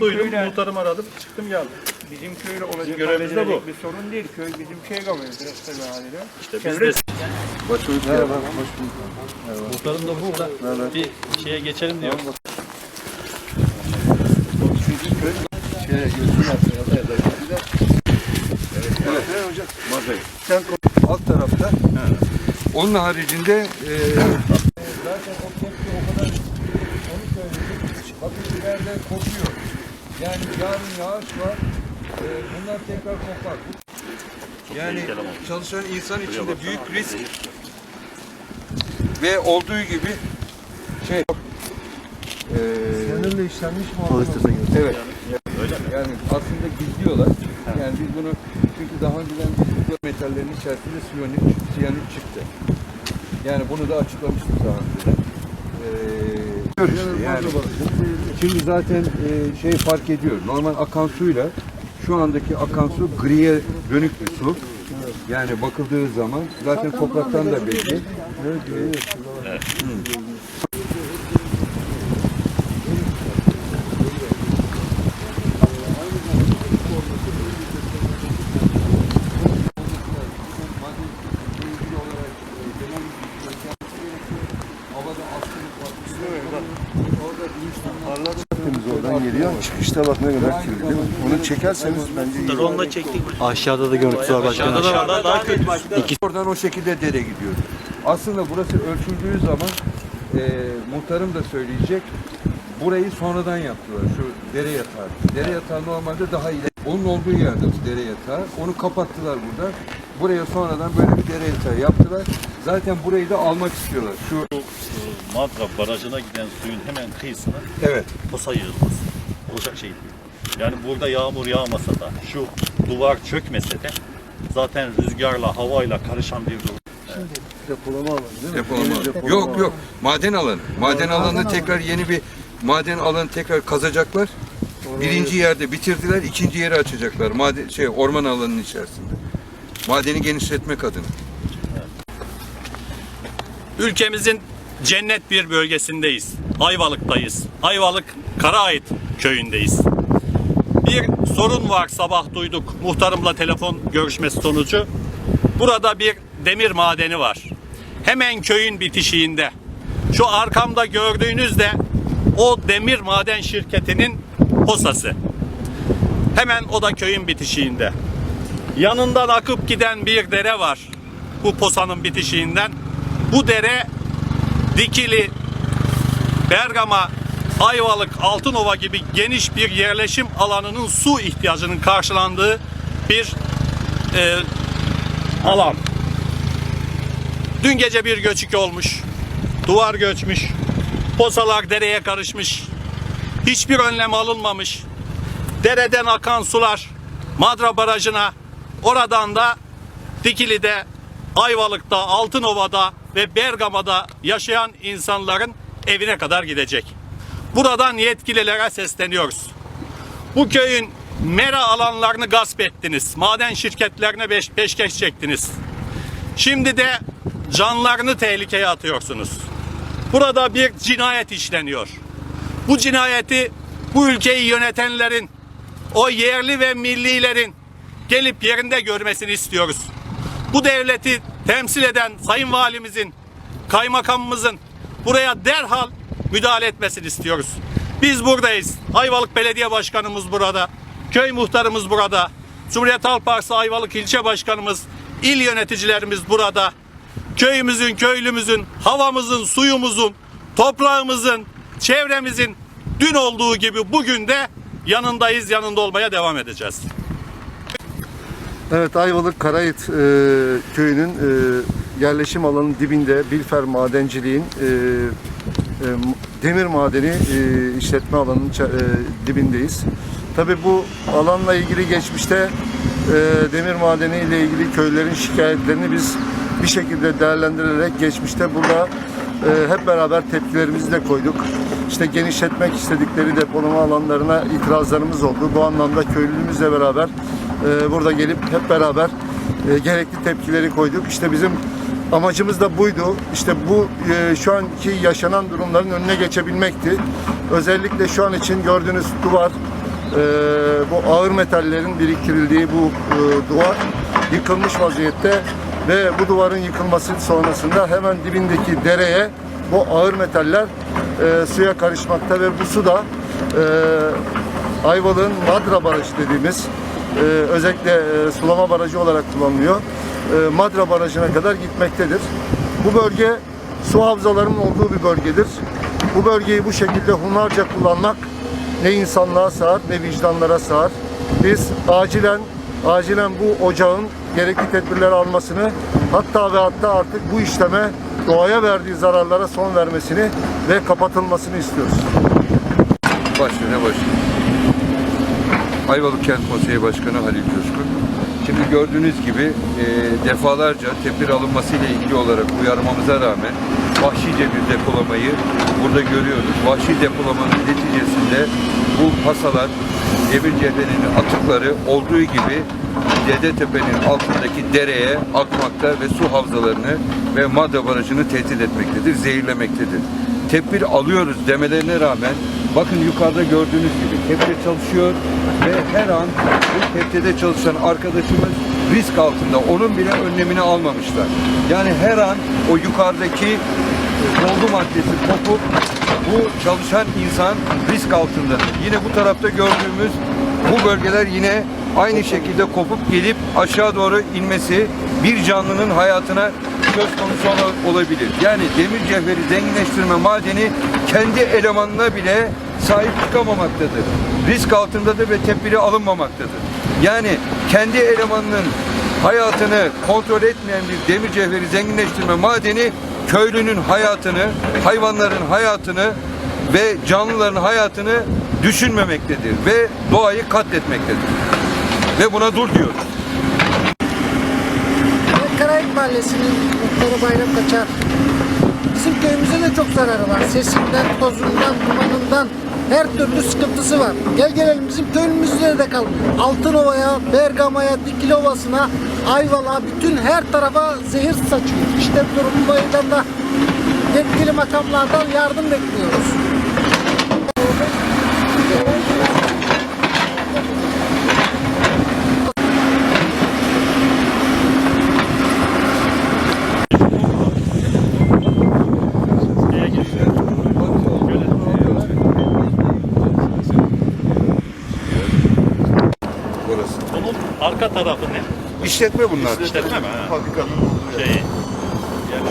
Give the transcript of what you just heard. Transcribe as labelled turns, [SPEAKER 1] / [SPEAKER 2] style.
[SPEAKER 1] duydum,
[SPEAKER 2] köyler-
[SPEAKER 1] muhtarımı aradım, çıktım geldim.
[SPEAKER 2] Bizim köyle olacak
[SPEAKER 1] görevimiz de bu.
[SPEAKER 2] bir sorun değil. Köy bizim şey kalıyor. Direkt tabii haliyle.
[SPEAKER 1] İşte biz de muhtarım da burada. Bir şeye geçelim diyor.
[SPEAKER 3] alt tarafta. Onun haricinde e, zaten o tepki o kadar onu söyledik. Hafif ileride kopuyor. Yani yarın yağış var. E, bunlar tekrar kopar. Yani çalışan insan için de büyük risk. Ve olduğu gibi şey e,
[SPEAKER 4] Sinirle işlenmiş mi?
[SPEAKER 3] Evet. Yani aslında gizliyorlar. Yani biz bunu çünkü daha önceden biz metallerin içerisinde siyanit, siyanit çıktı. Yani bunu da açıklamıştık daha önceden. Ee, yani şimdi zaten e, şey fark ediyor. Normal akan suyla şu andaki akan su griye dönük bir su. Yani bakıldığı zaman zaten topraktan da belli.
[SPEAKER 4] Oradan geliyor. Çıkışta bak ne kadar kirli değil mi? Onu çekerseniz bence iyi.
[SPEAKER 1] Drone'la çektik.
[SPEAKER 5] Aşağıda da görüntüsü var başkanım.
[SPEAKER 1] Aşağıda da var, daha kötü.
[SPEAKER 3] Oradan o şekilde dere gidiyor. Aslında burası ölçüldüğü zaman e, muhtarım da söyleyecek. Burayı sonradan yaptılar. Şu dere yatağı. Dere yatağı normalde daha iyi. Onun olduğu yerde bu dere yatağı. Onu kapattılar burada. Buraya sonradan böyle bir dere yatağı yaptılar. Zaten burayı da almak istiyorlar. Şu
[SPEAKER 1] Madra Barajı'na giden suyun hemen kıyısına
[SPEAKER 3] evet.
[SPEAKER 1] posa yığılması. Olacak şey değil. Yani burada yağmur yağmasa da, şu duvar çökmese de zaten rüzgarla, havayla karışan bir durum.
[SPEAKER 4] Depolama alanı değil mi?
[SPEAKER 3] Depolama.
[SPEAKER 4] Yeni depolama
[SPEAKER 3] Yok
[SPEAKER 4] alanı.
[SPEAKER 3] yok. Maden alanı. Maden alanı tekrar yeni bir maden alanı tekrar kazacaklar. Birinci yerde bitirdiler, ikinci yeri açacaklar. Maden şey orman alanının içerisinde. Madeni genişletmek adına.
[SPEAKER 1] Ülkemizin cennet bir bölgesindeyiz. Ayvalık'tayız. Ayvalık Karaait köyündeyiz. Bir sorun var sabah duyduk muhtarımla telefon görüşmesi sonucu. Burada bir demir madeni var. Hemen köyün bitişiğinde. Şu arkamda gördüğünüz de o demir maden şirketinin posası. Hemen o da köyün bitişiğinde. Yanından akıp giden bir dere var. Bu posanın bitişiğinden. Bu dere Dikili, Bergama, Ayvalık, Altınova gibi geniş bir yerleşim alanının su ihtiyacının karşılandığı bir e, alan. Dün gece bir göçük olmuş. Duvar göçmüş. Posalar dereye karışmış. Hiçbir önlem alınmamış. Dereden akan sular Madra Barajı'na oradan da Dikili'de, Ayvalık'ta, Altınova'da ve Bergama'da yaşayan insanların evine kadar gidecek. Buradan yetkililere sesleniyoruz. Bu köyün mera alanlarını gasp ettiniz. Maden şirketlerine beş, peşkeş çektiniz. Şimdi de canlarını tehlikeye atıyorsunuz. Burada bir cinayet işleniyor. Bu cinayeti bu ülkeyi yönetenlerin, o yerli ve millilerin gelip yerinde görmesini istiyoruz. Bu devleti temsil eden Sayın Valimizin, kaymakamımızın buraya derhal müdahale etmesini istiyoruz. Biz buradayız. Ayvalık Belediye Başkanımız burada. Köy muhtarımız burada. Cumhuriyet Halk Partisi Ayvalık İlçe Başkanımız, il yöneticilerimiz burada. Köyümüzün, köylümüzün, havamızın, suyumuzun, toprağımızın, çevremizin dün olduğu gibi bugün de yanındayız, yanında olmaya devam edeceğiz.
[SPEAKER 4] Evet Ayvalık Karayit e, köyünün e, yerleşim alanının dibinde Bilfer Madenciliğin e, e, demir madeni e, işletme alanının e, dibindeyiz. Tabi bu alanla ilgili geçmişte e, demir madeni ile ilgili köylerin şikayetlerini biz bir şekilde değerlendirerek geçmişte burada e, hep beraber tepkilerimizi de koyduk. İşte genişletmek istedikleri depolama alanlarına itirazlarımız oldu. Bu anlamda köylümüzle beraber e, burada gelip hep beraber e, gerekli tepkileri koyduk. İşte bizim amacımız da buydu. İşte bu e, şu anki yaşanan durumların önüne geçebilmekti. Özellikle şu an için gördüğünüz duvar bu ağır metallerin biriktirildiği bu e, duvar yıkılmış vaziyette ve bu duvarın yıkılması sonrasında hemen dibindeki dereye bu ağır metaller e, suya karışmakta ve bu su da e, Ayvalık'ın Madra Barajı dediğimiz e, özellikle e, sulama barajı olarak kullanılıyor. E, Madra Barajı'na kadar gitmektedir. Bu bölge su havzalarının olduğu bir bölgedir. Bu bölgeyi bu şekilde hunharca kullanmak ne insanlığa sığar ne vicdanlara sığar. Biz acilen acilen bu ocağın gerekli tedbirler almasını hatta ve hatta artık bu işleme doğaya verdiği zararlara son vermesini ve kapatılmasını istiyoruz.
[SPEAKER 3] Başlıyor ne başlıyor? Ayvalık Kent Konseyi Başkanı Halil Coşkun. Şimdi gördüğünüz gibi e, defalarca tedbir alınmasıyla ilgili olarak uyarmamıza rağmen vahşice bir depolamayı burada görüyoruz. Vahşi depolamanın neticesinde bu pasalar, demir cevherinin atıkları olduğu gibi Dedetepe'nin altındaki dereye akmakta ve su havzalarını ve Madra Barajı'nı tehdit etmektedir, zehirlemektedir. Tedbir alıyoruz demelerine rağmen bakın yukarıda gördüğünüz gibi tepte çalışıyor ve her an bu teptede çalışan arkadaşımız risk altında. Onun bile önlemini almamışlar. Yani her an o yukarıdaki dolgu maddesi kopup bu çalışan insan risk altındadır. Yine bu tarafta gördüğümüz bu bölgeler yine aynı şekilde kopup gelip aşağı doğru inmesi bir canlının hayatına söz konusu ola- olabilir. Yani demir cevheri zenginleştirme madeni kendi elemanına bile sahip çıkamamaktadır. Risk altındadır ve tedbiri alınmamaktadır. Yani kendi elemanının hayatını kontrol etmeyen bir demir cevheri zenginleştirme madeni köylünün hayatını, hayvanların hayatını ve canlıların hayatını düşünmemektedir ve doğayı katletmektedir. Ve buna dur diyoruz.
[SPEAKER 6] Karayip Mahallesi'nin muhtarı Bayram Kaçar. Bizim köyümüze de çok zararı var. Sesinden, tozundan, dumanından her türlü sıkıntısı var. Gel gelelim bizim köyümüzde de kalmıyor. Altınova'ya, Bergama'ya, Dikili Ovası'na, Ayvalık'a bütün her tarafa zehir saçıyor. İşte bu durumdan da yetkili makamlardan yardım bekliyoruz.
[SPEAKER 1] Arka tarafı ne?
[SPEAKER 3] İşletme bunlar.
[SPEAKER 1] İşletme mi?
[SPEAKER 4] Fabrikanın.
[SPEAKER 1] Şeyi, yani.